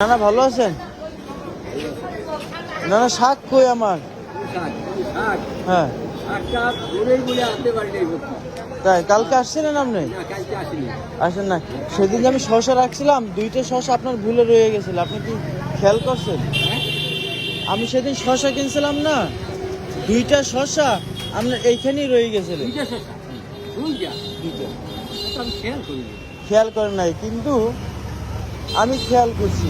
না না ভালো আছেন? না না শাক কই আমার? হ্যাঁ। তাই কালকে আসছিলেন আপনি? আসেনি না। সেদিন যে আমি শসা রাখছিলাম দুইটা শসা আপনার ভুলে রয়ে গেছিল। আপনি কি খেয়াল করছেন? আমি সেদিন শসা কিনছিলাম না দুইটা শসা আপনার এইখানেই রয়ে গেছিল। শশা খেয়াল করেন নাই কিন্তু আমি খেয়াল করছি।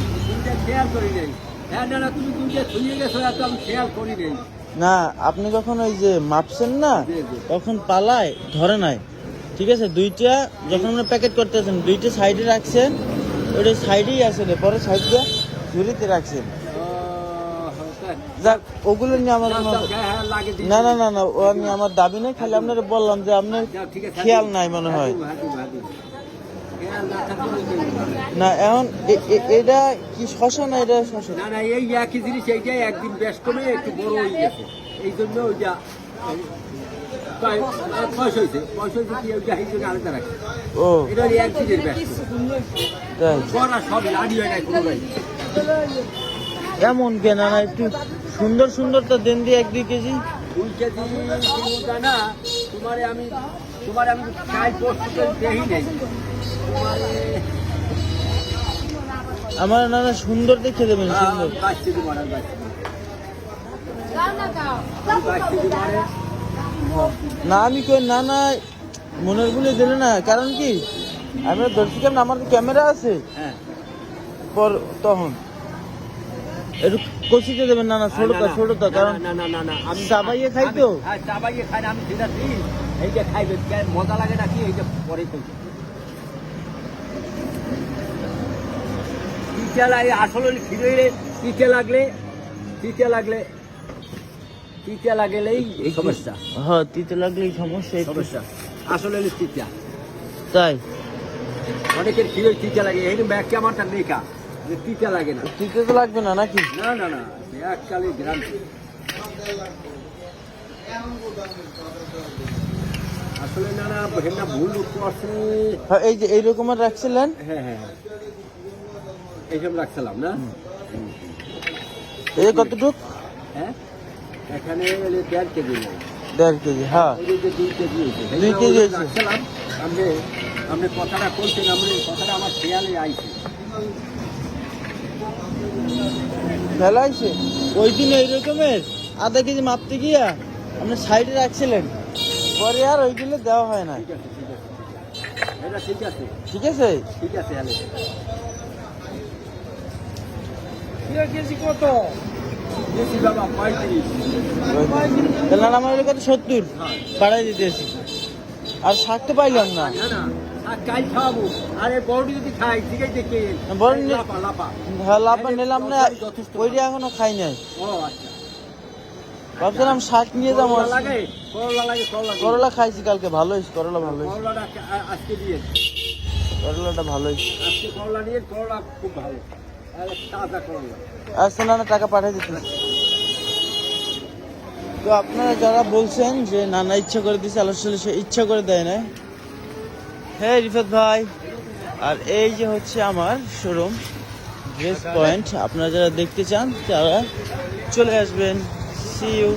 খেয়াল করি নাই। হ্যাঁ না না তুমি দুইটা ছুঁয়ে গেছো এত আমি খেয়াল করি নাই। না আপনি যখন ওই যে মাপছেন না। তখন পালায় ধরে নাই। ঠিক আছে দুইটা যখন আপনি প্যাকেট করতেছেন দুইটা সাইডে রাখছেন ওইটা সাইডেই আছে রে, পরে সাইডটা ঝুড়িতে রাখছেন। যাক ওগুলো নিয়ে আমার হ্যাঁ। না না না না ও আমি আমার দাবি নেই খালি আপনারা বললাম যে আপনার খেয়াল নাই মনে হয়। না ওই এখন এটা কি শশা না এটা শশা না না এই একই জিনিস এইটাই একদিন বেশ কমে একটু বড় হয়ে গেছে। এই জন্য ওইটা কি ওইটা এমন কেন না একটু সুন্দর সুন্দর তো দেন দিয়ে এক দুই কেজি। দুই কেজি না তোমারে আমি তোমার আমি পোস্ট দেখি নাই। আমার না না সুন্দর দেখে দেবেন সুন্দর। বাচ্চা তোমারে না আমি কই না না মনের ভুলে দিলে না কারণ কি? আমি ধরছি কেমন আমার তো ক্যামেরা আছে হ্যাঁ। পর তখন। একটু কষিতে দেবেন। না না ছোটটা ছোটটা না, কারণ না না না না আমি চাবাইয়ে খাই তো? হ্যাঁ চাবাইয়ে খাই আমি সেটা দিই এইটা খাইবে মজা লাগে নাকি এইটা পরে তো তিতে লাগে আসলে খিরে তিতে লাগলে তিতে লাগলে তিতে লাগলেই এই সমস্যা। হ্যাঁ তিতে লাগলেই সমস্যা সমস্যা। আসলে তিতা। তাই? অনেকের খিরে তিতে লাগে এই ব্যাগকে আমারটা লেখা? যে তিতে লাগে না। তিতে তো লাগবে না নাকি? না না না এককালে গ্রাম। আসলে না না হেনা ভুল করছে। হ্যাঁ এই যে এই রকমের রাখছিলেন? হ্যাঁ হ্যাঁ হ্যাঁ। এইসব রাখছিলাম না? এই কতটুক? হ্যাঁ? এখানে দেড় কেজি দেড় কেজি হ্যাঁ। দুই কেজি দুই কেজি হয়েছে। আপনি আপনি কথাটা বলছেন আপনি কথাটা আমার খেয়ালে আইছে। ফেলাইছে ওই দিন এই রকমের আধা কেজি মাপতে গিয়া আপনি সাইডে রাখছিলেন। পরে আর ওইগুলো দেওয়া হয় না। ঠিক আছে ঠিক আছে। ঠিক আছে। কেজি কত? তাহলে আমার সত্তর। বাড়াই দিতেছি। আর শাক তো পাইলাম না। না না। আর কাল খাওয়াবো। আরে বড়ি যদি খাই ঠিক আছে দেখে বড় নি- লাপা লাপা হ্যাঁ, লাভা নিলাম না ওইটা এখনও খাই নাই। ও আচ্ছা। ভাবছিলাম শাক নিয়ে যাব। করলা খাইছি কালকে ভালো হয়েছে করলা ভালো হয়েছে করলাটা আজকে দিয়ে। করলাটা ভালো হয়েছে আজকে করলা নিয়ে করলা খুব ভালো। আর তাজা করলা। আচ্ছা না না টাকা পাঠিয়ে দিতে তো আপনারা যারা বলছেন যে নানা ইচ্ছা করে দিচ্ছে আলোচনা সে ইচ্ছা করে দেয় না হ্যাঁ রিফাত ভাই। আর এই যে হচ্ছে আমার শোরুম ড্রেস পয়েন্ট আপনারা যারা দেখতে চান, তারা চলে আসবেন। C you